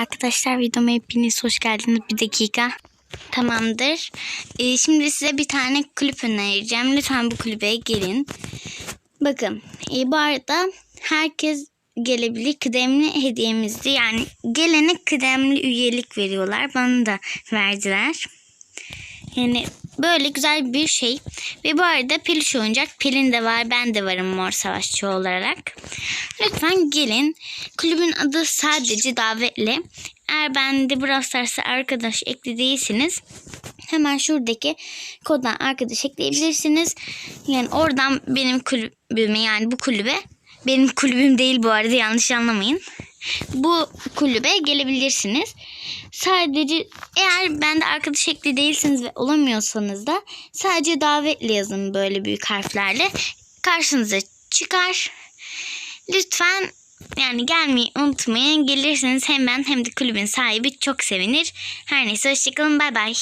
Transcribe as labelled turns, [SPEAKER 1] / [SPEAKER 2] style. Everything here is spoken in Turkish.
[SPEAKER 1] Arkadaşlar videoma hepiniz hoş geldiniz. Bir dakika. Tamamdır. Ee, şimdi size bir tane kulüp önereceğim. Lütfen bu kulübe gelin. Bakın e, bu arada herkes gelebilir. Kıdemli hediyemizdi. Yani gelene kıdemli üyelik veriyorlar. Bana da verdiler. Yani böyle güzel bir şey. Ve bu arada peluş oyuncak. Pelin de var. Ben de varım mor savaşçı olarak. Lütfen gelin. Kulübün adı sadece davetli. Eğer bende Brawl Stars'a arkadaş ekli değilsiniz. Hemen şuradaki koddan arkadaş ekleyebilirsiniz. Yani oradan benim kulübüme yani bu kulübe benim kulübüm değil bu arada yanlış anlamayın. Bu kulübe gelebilirsiniz. Sadece eğer bende arkadaş ekli değilsiniz ve olamıyorsanız da sadece davetli yazın böyle büyük harflerle. Karşınıza çıkar. Lütfen yani gelmeyi unutmayın. Gelirseniz hem ben hem de kulübün sahibi çok sevinir. Her neyse hoşçakalın bay bay.